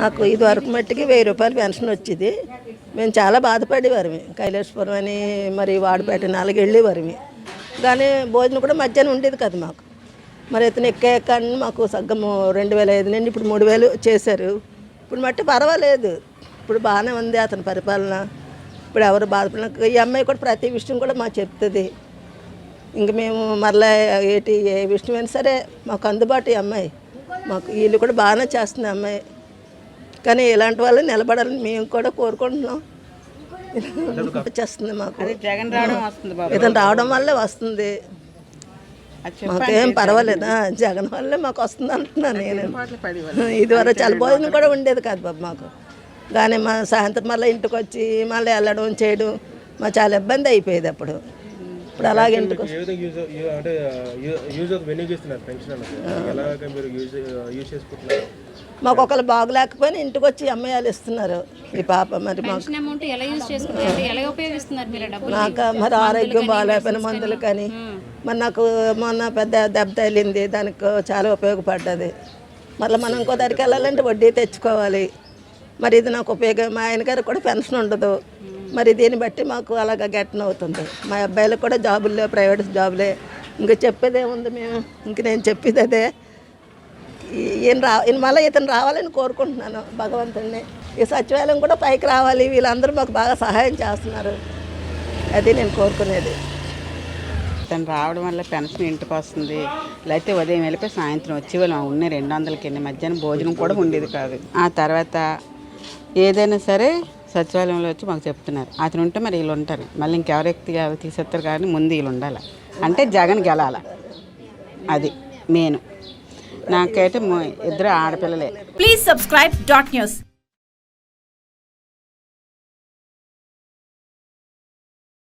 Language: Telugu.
నాకు ఇది వరకు మట్టికి వెయ్యి రూపాయలు పెన్షన్ వచ్చేది. మేము చాలా బాధపడేవారమి కైలాసపురం అని మరి వాడపేట నాలుగు వెళ్ళేవారమి కానీ భోజనం కూడా మధ్యాహ్నం ఉండేది కదా మాకు. మరి ఇతను ఎక్కాక మాకు సగ్గము రెండు వేల ఐదు నుండి ఇప్పుడు మూడు వేలు చేశారు. ఇప్పుడు మట్టి పర్వాలేదు. ఇప్పుడు బాగానే ఉంది అతని పరిపాలన. ఇప్పుడు ఎవరు బాధపడిన ఈ అమ్మాయి కూడా ప్రతి విషయం కూడా మాకు చెప్తుంది. ఇంక మేము మరలా ఏటి ఏ విషయమైనా సరే మాకు అందుబాటు ఈ అమ్మాయి. మాకు వీళ్ళు కూడా బాగానే చేస్తుంది అమ్మాయి. కానీ ఇలాంటి వాళ్ళు నిలబడాలని మేము కూడా కోరుకుంటున్నాం. చేస్తుంది మాకు. జగన్ రావడం వస్తుంది ఇతను రావడం వల్లే వస్తుంది. మాకేం పర్వాలేదా. జగన్ వల్లే మాకు వస్తుంది అంటున్నాను నేను. పడి ఇదివరకు చాలా భోజనం కూడా ఉండేది కాదు బాబు మాకు. కానీ మా సాయంత్రం మళ్ళీ ఇంటికి వచ్చి మళ్ళీ వెళ్ళడం చేయడం మా చాలా ఇబ్బంది అయిపోయేది అప్పుడు. ఇప్పుడు అలాగే మాకు ఒకళ్ళు బాగులేకపోయినా ఇంటికి వచ్చి అమ్మయాలు ఇస్తున్నారు. ఈ పాప మరి మాకు పెన్షన్ అమౌంట్ ఎలా యూజ్ చేసుకుంటారు అంటే ఎలా ఉపయోగిస్తున్నారు మీరు ఆ డబ్బులు? నాకు మరి ఆరోగ్యం బాగాలేకపోయిన మందులు కానీ? మరి నాకు మొన్న పెద్ద దెబ్బ తగిలింది. దానికి చాలా ఉపయోగపడ్డది. మళ్ళీ మనం ఇంకో దగ్గరికి వెళ్ళాలంటే వడ్డీ తెచ్చుకోవాలి. మరి ఇది నాకు ఉపయోగం. మా ఆయన గారికి కూడా పెన్షన్ ఉండదు. మరి దీన్ని బట్టి మాకు అలాగ గట్టన అవుతుంది. మా అబ్బాయిలకు కూడా జాబులే ప్రైవేట్ జాబులే. ఇంకా చెప్పేదే ఉంది మేము. ఇంక నేను చెప్పేది అదే. ఈయన రా ఈయన మళ్ళీ ఇతను రావాలని కోరుకుంటున్నాను భగవంతుడిని ఈ సచివాలయం కూడా పైకి రావాలి. వీళ్ళందరూ మాకు బాగా సహాయం చేస్తున్నారు. అది నేను కోరుకునేది. తను రావడం వల్ల పెన్షన్ ఇంటికి వస్తుంది. లేకపోతే ఉదయం వెళ్ళిపోయి సాయంత్రం వచ్చి వాళ్ళు ఉన్న రెండు వందలకి ఎన్ని? మధ్యాహ్నం భోజనం కూడా ఉండేది కాదు. ఆ తర్వాత ఏదైనా సరే సచివాలయంలో వచ్చి మాకు చెప్తున్నారు. అతను ఉంటే మరి వీళ్ళు ఉంటారు. మళ్ళీ ఇంకెవరు వ్యక్తి తీసేస్తారు కానీ ముందు వీళ్ళు ఉండాలి. అంటే జగన్ గెలాల. అది మెయిన్. నాకైతే ఇద్దరు ఆడపిల్లలే. Please subscribe dot news